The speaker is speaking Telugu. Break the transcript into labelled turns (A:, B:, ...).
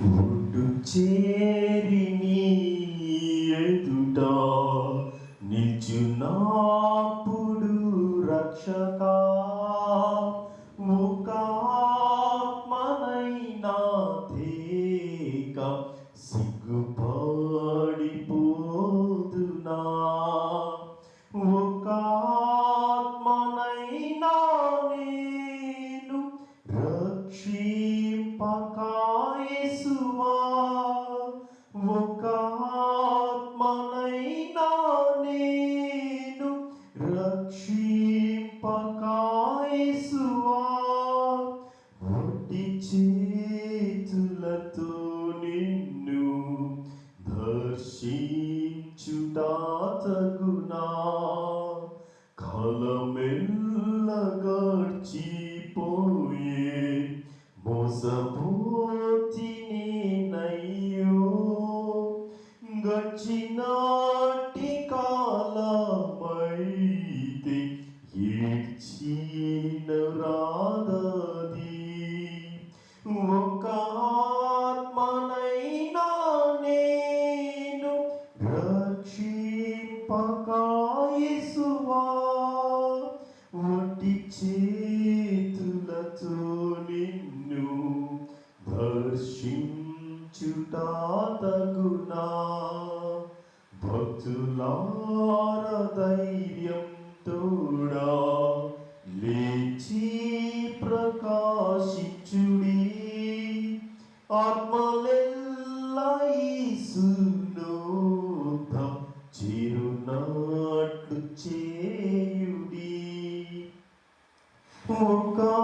A: ఒడ్డు చేరి నీ ఎదుట నిల్చున్నప్పుడు రక్షక ఒక ఆత్మనైనా తేక సి రక్షింపకాయసువా ఒక ఆత్మనైనా నేను రక్షింపకాయసువా ఒట్టి చేతులతో నిన్ను దర్శించుటాతగునా కాలమెల్ల గడిచిపోయే మోసపోతిని கட்சினாட்டி காலாமைத்தே எழுச்சி చుటాతగునా భక్తులార ధైర్యం తోడా. లేచి ప్రకాశించుడి. ఆత్మలెల్లైసులోధం చిరునాట్లు చేయుడి. ఒక